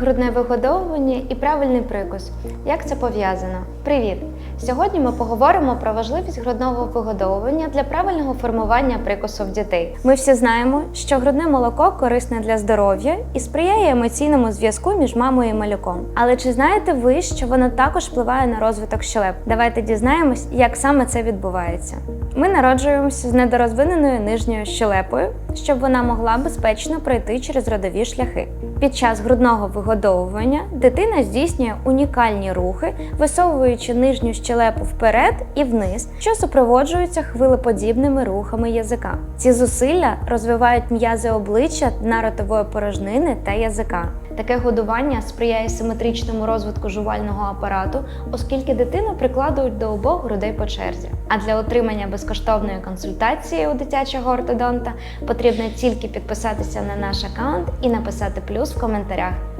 грудне вигодовування і правильний прикус. Як це пов'язано? Привіт! Сьогодні ми поговоримо про важливість грудного вигодовування для правильного формування прикусу в дітей. Ми всі знаємо, що грудне молоко корисне для здоров'я і сприяє емоційному зв'язку між мамою і малюком. Але чи знаєте ви, що воно також впливає на розвиток щелеп? Давайте дізнаємось, як саме це відбувається. Ми народжуємося з недорозвиненою нижньою щелепою, щоб вона могла безпечно пройти через родові шляхи. Під час грудного вигодовування дитина здійснює унікальні рухи, висовуючи нижню щелепу вперед і вниз, що супроводжуються хвилеподібними рухами язика. Ці зусилля розвивають м'язи обличчя, дна ротової порожнини та язика. Таке годування сприяє симетричному розвитку жувального апарату, оскільки дитину прикладують до обох грудей по черзі. А для отримання безкоштовної консультації у дитячого ортодонта потрібно тільки підписатися на наш аккаунт і написати плюс в коментарях.